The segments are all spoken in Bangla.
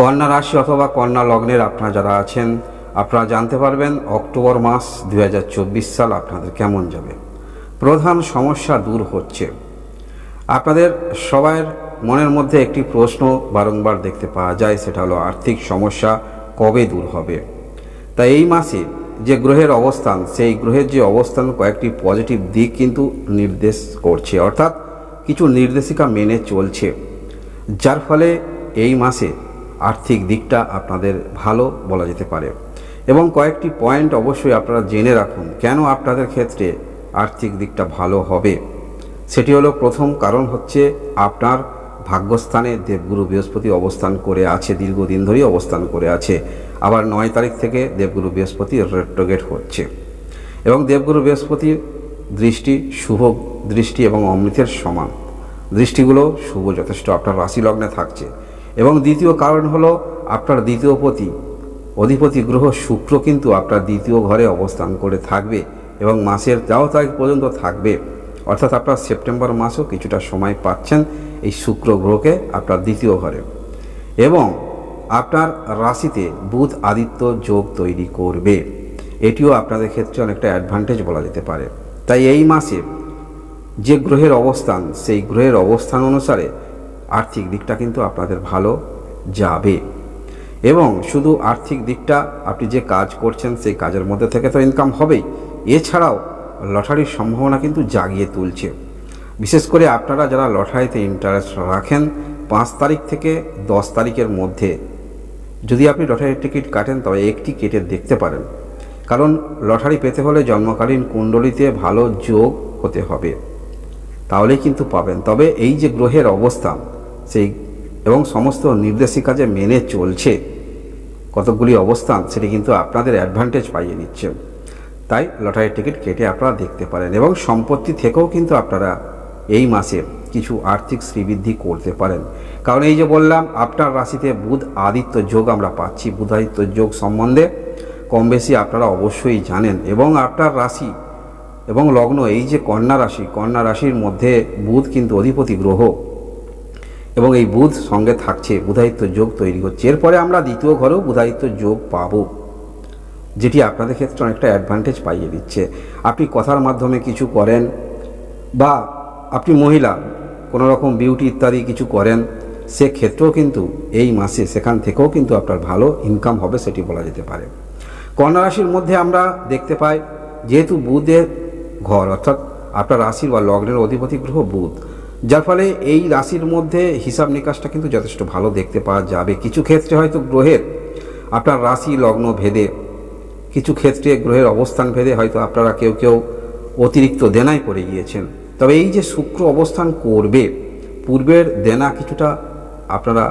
কন্যা রাশি অথবা কন্যা লগ্নের আপনারা যারা আছেন, আপনারা জানতে পারবেন অক্টোবর মাস দু হাজার চব্বিশ সাল আপনাদের কেমন যাবে। প্রধান সমস্যা দূর হচ্ছে। আপনাদের সবার মনের মধ্যে একটি প্রশ্ন বারংবার দেখতে পাওয়া যায়, সেটা হলো আর্থিক সমস্যা কবে দূর হবে? তাই এই মাসে যে গ্রহের অবস্থান, সেই গ্রহের যে অবস্থান কয়েকটি পজিটিভ দিক কিন্তু নির্দেশ করছে, অর্থাৎ কিছু নির্দেশিকা মেনে চলছে। যার ফলে এই মাসে আর্থিক দিকটা আপনাদের ভালো বলা যেতে পারে। এবং কয়েকটি পয়েন্ট অবশ্যই আপনারা জেনে রাখুন, কেন আপনাদের ক্ষেত্রে আর্থিক দিকটা ভালো হবে। সেটি হলো প্রথম কারণ হচ্ছে আপনার ভাগ্যস্থানে দেবগুরু বৃহস্পতি অবস্থান করে আছে, দীর্ঘদিন ধরেই অবস্থান করে আছে। আবার নয় তারিখ থেকে দেবগুরু বৃহস্পতি রেট্রোগেট হচ্ছে। এবং দেবগুরু বৃহস্পতির দৃষ্টি শুভ দৃষ্টি এবং অমৃতের সমান। দৃষ্টিগুলো শুভ, যথেষ্ট। আপনার রাশি লগ্নে থাকছে। এবং দ্বিতীয় কারণ হলো আপনার দ্বিতীয় পতি। অধিপতি গ্রহ শুক্র কিন্তু আপনার দ্বিতীয় ঘরে অবস্থান করে থাকবে এবং মাসের তেরো তারিখ পর্যন্ত থাকবে। অর্থাৎ আপনার সেপ্টেম্বর মাসও কিছুটা সময় পাচ্ছেন এই শুক্র গ্রহকে আপনার দ্বিতীয় ঘরে। এবং আপনার রাশিতে বুধ আদিত্য যোগ তৈরি করবে। এটিও আপনাদের ক্ষেত্রে অনেকটা অ্যাডভান্টেজ বলা যেতে পারে। তাই এই মাসে যে গ্রহের অবস্থান, সেই গ্রহের অবস্থান অনুসারে আর্থিক দিকটা কিন্তু আপনাদের ভালো যাবে। এবং শুধু আর্থিক দিকটা আপনি যে কাজ করছেন, সেই কাজের মধ্যে থেকে তো ইনকাম হবেই। এছাড়াও লটারির সম্ভাবনা কিন্তু জাগিয়ে তুলছে। বিশেষ করে আপনারা যারা লটারিতে ইন্টারেস্ট রাখেন, পাঁচ তারিখ থেকে দশ তারিখের মধ্যে যদি আপনি লটারির টিকিট কাটেন, তবে একটি কেটে দেখতে পারেন। কারণ লটারি পেতে হলে জন্মকালীন কুণ্ডলিতে ভালো যোগ হতে হবে। তাহলেই কিন্তু পাবেন। তবে এই যে গ্রহের অবস্থান সেই এবং সমস্ত নির্দেশিকা যে মেনে চলছে, কতকগুলি অবস্থান, সেটি কিন্তু আপনাদের অ্যাডভান্টেজ পাইয়ে দিচ্ছে তাই লটারির টিকিট কেটে আপনারা দেখতে পারেন এবং সম্পত্তি থেকেও কিন্তু আপনারা এই মাসে কিছু আর্থিক শ্রীবৃদ্ধি করতে পারেন। কারণ এই যে বললাম, আপনার রাশিতে বুধ আদিত্য যোগ আমরা পাচ্ছি। বুধ আদিত্য যোগ সম্বন্ধে কম বেশি আপনারা অবশ্যই জানেন এবং আপনার রাশি এবং লগ্ন, এই যে কন্যা রাশি, কন্যা রাশির মধ্যে বুধ কিন্তু অধিপতি গ্রহ। এবং এই বুধ সঙ্গে থাকছে বুধায়িত্ব যোগ তৈরি হচ্ছে। এরপরে আমরা দ্বিতীয় ঘরেও বুধায়িত্ব যোগ পাব, যেটি আপনাদের ক্ষেত্রে অনেকটা অ্যাডভান্টেজ পাইয়ে দিচ্ছে। আপনি কথার মাধ্যমে কিছু করেন বা আপনি মহিলা কোনো রকম বিউটি ইত্যাদি কিছু করেন, সেক্ষেত্রেও কিন্তু এই মাসে, সেখান থেকেও কিন্তু আপনার ভালো ইনকাম হবে সেটি বলা যেতে পারে। কন্যা রাশির মধ্যে আমরা দেখতে পাই, যেহেতু বুধের ঘর, অর্থাৎ আপনার রাশির বা লগ্নের অধিপতি গ্রহ বুধ যার ফলে এই রাশির মধ্যে হিসাব নিকাশটা কিন্তু যথেষ্ট ভালো দেখতে পাওয়া যাবে। কিছু ক্ষেত্রে হয়তো গ্রহের আপনার রাশি, লগ্ন ভেদে, কিছু ক্ষেত্রে গ্রহের অবস্থান ভেদে হয়তো আপনারা কেউ কেউ অতিরিক্ত দেনায় পড়ে গিয়েছেন। তবে এই যে শুক্র অবস্থান করবে, পূর্বের দেনা কিছুটা আপনারা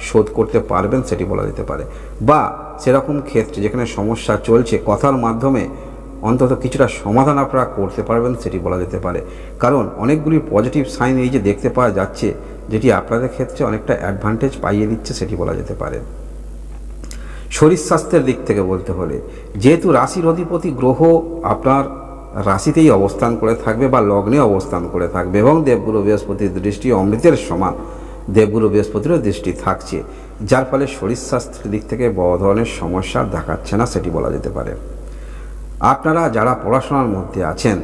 শোধ করতে পারবেন, সেটি বলা যেতে পারে। বা সেরকম ক্ষেত্রে যেখানে সমস্যা চলছে, কথার মাধ্যমে অন্তত কিছুটা সমাধান আপনারা করতে পারবেন সেটি বলা যেতে পারে। কারণ অনেকগুলি পজিটিভ সাইন এই যে দেখতে পাওয়া যাচ্ছে, যেটি আপনাদের ক্ষেত্রে অনেকটা অ্যাডভান্টেজ পাইয়ে দিচ্ছে সেটি বলা যেতে পারে। শরীর স্বাস্থ্যের দিক থেকে বলতে হলে, যেহেতু রাশির অধিপতি গ্রহ আপনার রাশিতেই অবস্থান করে থাকবে বা লগ্নে অবস্থান করে থাকবে এবং দেবগুরু বৃহস্পতির দৃষ্টি অমৃতের সমান, দেবগুরু বৃহস্পতিরও দৃষ্টি থাকছে, যার ফলে শরীর স্বাস্থ্যের দিক থেকে বড় ধরনের সমস্যা দেখাচ্ছে না সেটি বলা যেতে পারে। আপনারা যারা পড়াশোনার মধ্যে আছেন,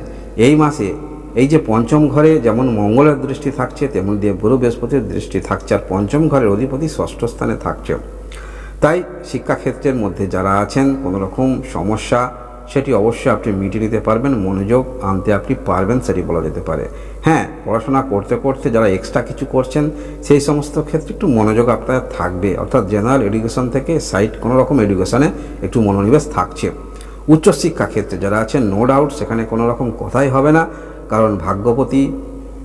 এই মাসে এই যে পঞ্চম ঘরে যেমন মঙ্গলের দৃষ্টি থাকছে, তেমন দেবগুরু বৃহস্পতির দৃষ্টি থাকছে, আর পঞ্চম ঘরের অধিপতি ষষ্ঠ স্থানে থাকছে তাই শিক্ষাক্ষেত্রের মধ্যে যারা আছেন, কোনো রকম সমস্যা, সেটি অবশ্যই আপনি মিটিয়ে নিতে পারবেন, মনোযোগ আনতে আপনি পারবেন, সেটি বলা যেতে পারে। হ্যাঁ পড়াশোনা করতে করতে যারা এক্সট্রা কিছু করছেন, সেই সমস্ত ক্ষেত্রে একটু মনোযোগ আপনার থাকবে, অর্থাৎ জেনারেল এডুকেশন থেকে সাইড কোনো রকম এডুকেশনে একটু মনোনিবেশ থাকছে। উচ্চশিক্ষা ক্ষেত্রে যারা আছেন নো ডাউট সেখানে কোনো রকম কথাই হবে না। কারণ ভাগ্যপতি,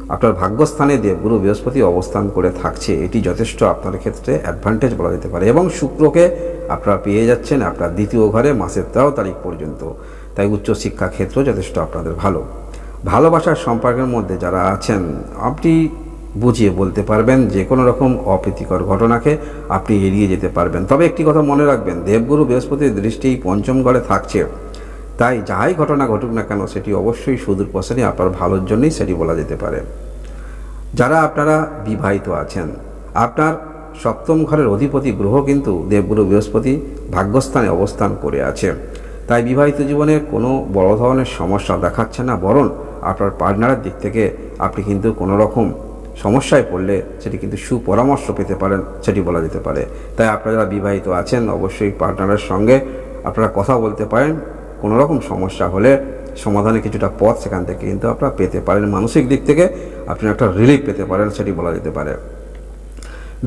আপনার ভাগ্যস্থানে দেবগুরু বৃহস্পতি অবস্থান করে থাকছে, এটি যথেষ্ট আপনার ক্ষেত্রে অ্যাডভান্টেজ বলা যেতে পারে। এবং শুক্রকে আপনারা পেয়ে যাচ্ছেন আপনার দ্বিতীয় ঘরে মাসের তেরো তারিখ পর্যন্ত। তাই উচ্চশিক্ষা ক্ষেত্র যথেষ্ট আপনাদের ভালো। ভালোবাসার সম্পর্কের মধ্যে যারা আছেন, আপনি বুঝিয়ে বলতে পারবেন যে কোনো রকম অপ্রীতিকর ঘটনাকে আপনি এড়িয়ে যেতে পারবেন। তবে একটি কথা মনে রাখবেন, দেবগুরু বৃহস্পতির দৃষ্টি পঞ্চম ঘরে থাকছে। তাই যাই ঘটনা ঘটুক না কেন, সেটি অবশ্যই সুদূর প্রসারী আপনার ভালোর জন্যই সেটি বলা যেতে পারে। যারা আপনারা বিবাহিত আছেন, আপনার সপ্তম ঘরের অধিপতি গ্রহ কিন্তু দেবগুরু বৃহস্পতি ভাগ্যস্থানে অবস্থান করে আছে। তাই বিবাহিত জীবনে কোনো বড় ধরনের সমস্যা দেখাচ্ছে না, বরং আপনার পার্টনারের দিক থেকে আপনি কিন্তু কোনো রকম সমস্যায় পড়লে সেটি কিন্তু সুপরামর্শ পেতে পারেন, সেটি বলা যেতে পারে। তাই আপনারা যারা বিবাহিত আছেন, অবশ্যই পার্টনারের সঙ্গে আপনারা কথা বলতে পারেন। কোনো রকম সমস্যা হলে সমাধানে কিছুটা পথ সেখান থেকে কিন্তু আপনারা পেতে পারেন। মানসিক দিক থেকে আপনি একটা রিলিফ পেতে পারেন, সেটি বলা যেতে পারে।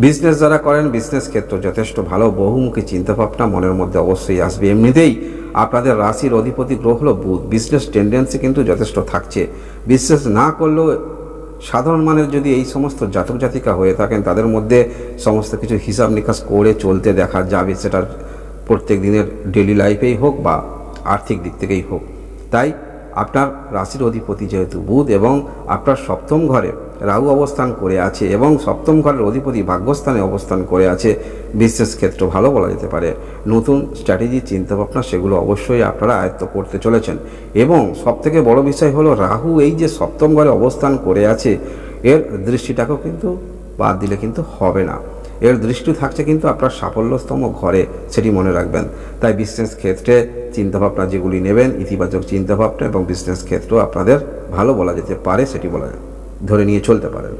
বিজনেস যারা করেন বিজনেস ক্ষেত্র যথেষ্ট ভালো। বহুমুখী চিন্তাভাবনা মনের মধ্যে অবশ্যই আসবে। এমনিতেই আপনাদের রাশির অধিপতি গ্রহ হলো বুধ। বিজনেস টেন্ডেন্সি কিন্তু যথেষ্ট থাকছে। বিজনেস না করলেও সাধারণ মানের যদি এই সমস্ত জাতক জাতিকা হয়ে থাকেন, তাদের মধ্যে সমস্ত কিছু হিসাব নিকাশ করে চলতে দেখা যাবে সেটা প্রত্যেক দিনের ডেলি লাইফেই হোক বা আর্থিক দিক থেকেই হোক। তাই আপনার রাশির অধিপতি যেহেতু বুধ এবং আপনার সপ্তম ঘরে রাহু অবস্থান করে আছে এবং সপ্তম ঘরের অধিপতি ভাগ্যস্থানে অবস্থান করে আছে। বিশেষ ক্ষেত্র ভালো বলা যেতে পারে। নতুন স্ট্র্যাটেজি চিন্তাভাবনা, সেগুলো অবশ্যই আপনারা আয়ত্ত করতে চলেছেন। এবং সবথেকে বড় বিষয় হলো, রাহু এই যে সপ্তম ঘরে অবস্থান করে আছে, এর দৃষ্টিটাকেও কিন্তু বাদ দিলে কিন্তু হবে না। এর দৃষ্টি থাকছে কিন্তু আপনার সাফল্যতম ঘরে, সেটি মনে রাখবেন। তাই বিজনেস ক্ষেত্রে চিন্তাভাবনা যেগুলি নেবেন, ইতিবাচক চিন্তাভাবনা এবং বিজনেস ক্ষেত্র আপনাদের ভালো বলা যেতে পারে, সেটি বলা ধরে নিয়ে চলতে পারেন।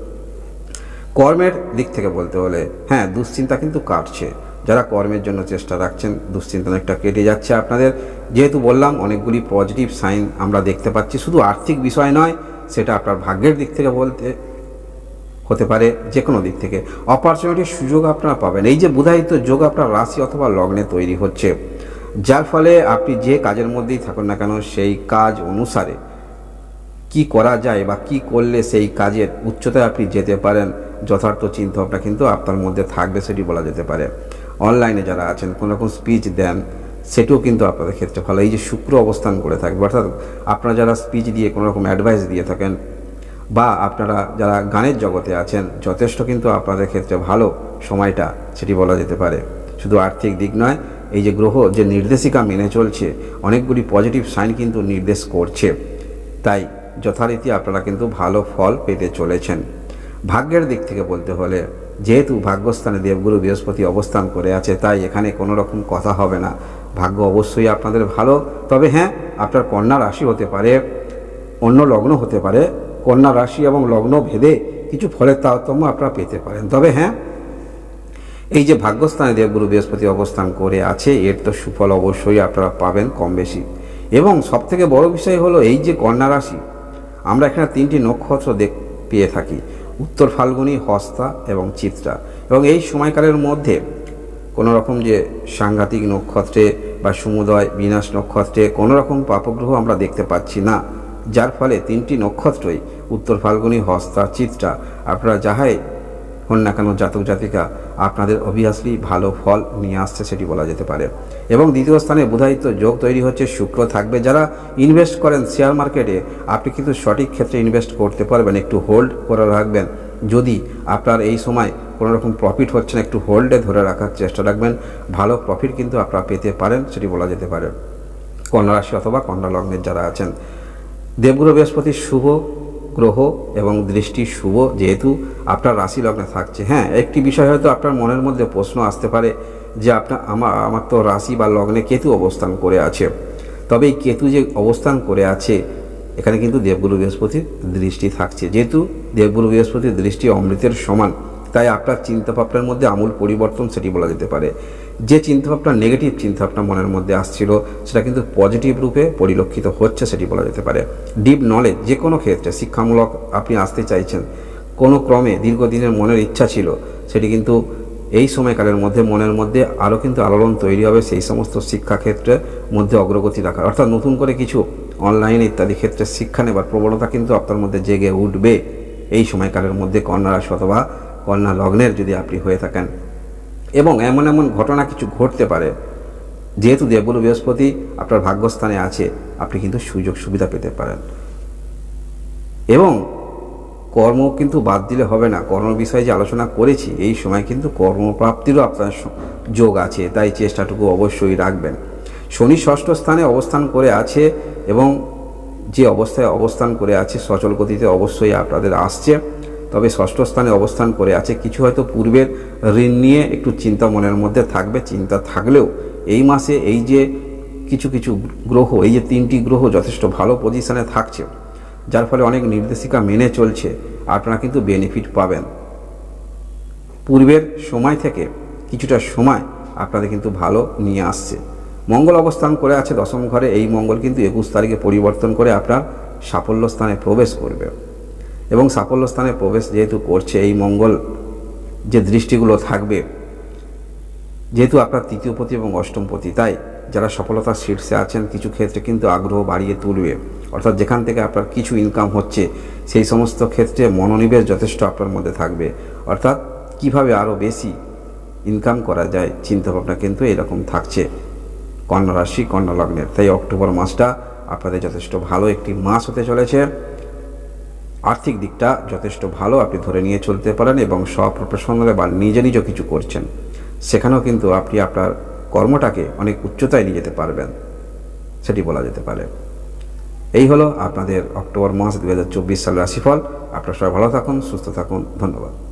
কর্মের দিক থেকে বলতে হলে হ্যাঁ দুশ্চিন্তা কিন্তু কাটছে। যারা কর্মের জন্য চেষ্টা রাখছেন, দুশ্চিন্তা অনেকটা কেটে যাচ্ছে আপনাদের। যেহেতু বললাম, অনেকগুলি পজিটিভ সাইন আমরা দেখতে পাচ্ছি। শুধু আর্থিক বিষয় নয়, সেটা আপনার ভাগ্যের দিক থেকে বলতে হতে পারে যে কোনো দিক থেকে। অপরচুনিটির সুযোগ আপনারা পাবেন। এই যে বুধায়িত যোগ আপনার রাশি অথবা লগ্নে তৈরি হচ্ছে, যার ফলে আপনি যে কাজের মধ্যেই থাকুন না কেন, সেই কাজ অনুসারে কি করা যায় বা কি করলে সেই কাজের উচ্চতায় আপনি যেতে পারেন, যথার্থ চিন্তাভাবনা কিন্তু আপনার মধ্যে থাকবে সেটি বলা যেতে পারে। অনলাইনে যারা আছেন, কোনো রকম স্পিচ দেন, সেটিও কিন্তু আপনাদের ক্ষেত্রে ভালো। এই যে শুক্র অবস্থান করে থাকবে, অর্থাৎ আপনারা যারা স্পিচ দিয়ে কোনো রকম অ্যাডভাইস দিয়ে থাকেন বা আপনারা যারা গানের জগতে আছেন, যথেষ্ট কিন্তু আপনাদের ক্ষেত্রে ভালো সময়টা সেটি বলা যেতে পারে। শুধু আর্থিক দিক নয়, এই যে গ্রহ, যে নির্দেশিকা মেনে চলছে, অনেকগুলি পজিটিভ সাইন কিন্তু নির্দেশ করছে। তাই যথারীতি আপনারা কিন্তু ভালো ফল পেতে চলেছেন। ভাগ্যের দিক থেকে বলতে হলে, যেহেতু ভাগ্যস্থানে দেবগুরু বৃহস্পতি অবস্থান করে আছে, তাই এখানে কোনো রকম কথা হবে না। ভাগ্য অবশ্যই আপনাদের ভালো, তবে হ্যাঁ আপনার কন্যা রাশি হতে পারে, অন্য লগ্ন হতে পারে, কন্যা রাশি এবং লগ্ন ভেদে কিছু ফলের তারতম্য আপনারা পেতে পারেন। তবে হ্যাঁ এই যে ভাগ্যস্থানে দেবগুরু বৃহস্পতি অবস্থান করে আছে, এর তো সুফল অবশ্যই আপনারা পাবেন কম বেশি এবং সবথেকে বড় বিষয় হলো, এই যে কন্যা রাশি আমরা এখানে তিনটি নক্ষত্র দেখ, পেয়ে থাকি। উত্তর ফাল্গুনী, হস্তা এবং চিত্রা। এবং এই সময়কালের মধ্যে কোনো রকম যে সাংঘাতিক নক্ষত্রে বা সমুদয় বিনাশ নক্ষত্রে কোনো রকম পাপগ্রহ আমরা দেখতে পাচ্ছি না। যার ফলে তিনটি নক্ষত্রই, উত্তর ফাল্গুনী, হস্তা, চিত্রা, আপনারা যাহাই হন না কেন জাতক জাতিকা আপনাদের অবভিয়াসলি ভালো ফল নিয়ে আসছে সেটি বলা যেতে পারে। এবং দ্বিতীয় স্থানে বুধায়িত্ব যোগ তৈরি হচ্ছে, শুক্র থাকবে। যারা ইনভেস্ট করেন শেয়ার মার্কেটে আপনি কিন্তু সঠিক ক্ষেত্রে ইনভেস্ট করতে পারবেন, একটু হোল্ড করে রাখবেন। যদি আপনার এই সময় কোনো রকম প্রফিট হচ্ছে না, একটু হোল্ডে ধরে রাখার চেষ্টা রাখবেন। ভালো প্রফিট কিন্তু আপনারা পেতে পারেন, সেটি বলা যেতে পারে। কন্যা রাশি অথবা কন্যা লগ্নের যারা আছেন। দেবগুরু বৃহস্পতি শুভ গ্রহ এবং দৃষ্টি শুভ যেহেতু আপনার রাশি লগ্নে থাকছে। হ্যাঁ একটি বিষয় হয়তো আপনার মনের মধ্যে প্রশ্ন আসতে পারে যে আপনার আমার আমার তো রাশি বা লগ্নে কেতু অবস্থান করে আছে। তবে এই কেতু যে অবস্থান করে আছে, এখানে কিন্তু দেবগুরু বৃহস্পতির দৃষ্টি থাকছে। যেহেতু দেবগুরু বৃহস্পতির দৃষ্টি অমৃতের সমান, তাই আপনার চিন্তাভাবনার মধ্যে আমূল পরিবর্তন সেটি বলা যেতে পারে। যে চিন্তাভাবনা নেগেটিভ চিন্তাভাবনা মনের মধ্যে আসছিল, সেটা কিন্তু পজিটিভ রূপে পরিলক্ষিত হচ্ছে সেটি বলা যেতে পারে। ডিপ নলেজ যে কোনো ক্ষেত্রে শিক্ষামূলক আপনি আসতে চাইছেন, কোনো ক্রমে দীর্ঘদিনের মনের ইচ্ছা ছিল, সেটি কিন্তু এই সময়কালের মধ্যে মনের মধ্যে আরও কিন্তু আলোড়ন তৈরি হবে সেই সমস্ত শিক্ষাক্ষেত্রের মধ্যে অগ্রগতি রাখার। অর্থাৎ নতুন করে কিছু অনলাইন ইত্যাদি ক্ষেত্রে শিক্ষা নেবার প্রবণতা কিন্তু আপনার মধ্যে জেগে উঠবে। এই সময়কালের মধ্যে কন্যা রাশি অথবা কন্যা লগ্নের যদি আপনি হয়ে থাকেন এবং এমন এমন ঘটনা কিছু ঘটতে পারে। যেহেতু দেবগুরু বৃহস্পতি আপনার ভাগ্যস্থানে আছে, আপনি কিন্তু সুযোগ সুবিধা পেতে পারেন। এবং কর্ম কিন্তু বাদ দিলে হবে না। কর্ম বিষয়ে যে আলোচনা করেছি, এই সময় কিন্তু কর্মপ্রাপ্তিরও আপনার যোগ আছে। তাই চেষ্টাটুকু অবশ্যই রাখবেন। শনি ষষ্ঠ স্থানে অবস্থান করে আছে এবং যে অবস্থায় অবস্থান করে আছে সচল গতিতে অবশ্যই আপনাদের আসছে। তবে ষষ্ঠ স্থানে অবস্থান করে আছে। কিছু হয়তো পূর্বের ঋণ নিয়ে একটু চিন্তা মনের মধ্যে থাকবে। চিন্তা থাকলেও এই মাসে এই যে কিছু কিছু গ্রহ, এই যে তিনটি গ্রহ যথেষ্ট ভালো পজিশনে থাকছে, যার ফলে অনেক নির্দেশিকা মেনে চলছে। আপনারা কিন্তু বেনিফিট পাবেন। পূর্বের সময় থেকে কিছুটা সময় আপনাদের কিন্তু ভালো নিয়ে আসছে। মঙ্গল অবস্থান করে আছে দশম ঘরে। এই মঙ্গল কিন্তু একুশ তারিখে পরিবর্তন করে আপনার সাফল্য স্থানে প্রবেশ করবে। এবং সাফল্য স্থানে প্রবেশ যেহেতু করছে, এই মঙ্গল যে দৃষ্টিগুলো থাকবে, যেহেতু আপনার তৃতীয় পতি এবং অষ্টম পতি, তাই যারা সফলতার শীর্ষে আছেন কিছু ক্ষেত্রে কিন্তু আগ্রহ বাড়িয়ে তুলবে। অর্থাৎ যেখান থেকে আপনার কিছু ইনকাম হচ্ছে, সেই সমস্ত ক্ষেত্রে মনোনিবেশ যথেষ্ট আপনার মধ্যে থাকবে। অর্থাৎ কীভাবে আরও বেশি ইনকাম করা যায়, চিন্তাভাবনা কিন্তু এরকম থাকছে। কন্যা রাশি, কন্যা লগ্নের, তাই অক্টোবর মাসটা আপনাদের যথেষ্ট ভালো একটি মাস হতে চলেছে। আর্থিক দিকটা যথেষ্ট ভালো আপনি ধরে নিয়ে চলতে পারেন এবং স্বপ্রফেশনাল বা নিজে নিজে কিছু করছেন, সেখানেও কিন্তু আপনি আপনার কর্মটাকে অনেক উচ্চতায় নিয়ে যেতে পারবেন, সেটি বলা যেতে পারে। এই হলো আপনাদের অক্টোবর মাস দু হাজার চব্বিশ সালের রাশিফল। আপনারা সবাই ভালো থাকুন, সুস্থ থাকুন, ধন্যবাদ।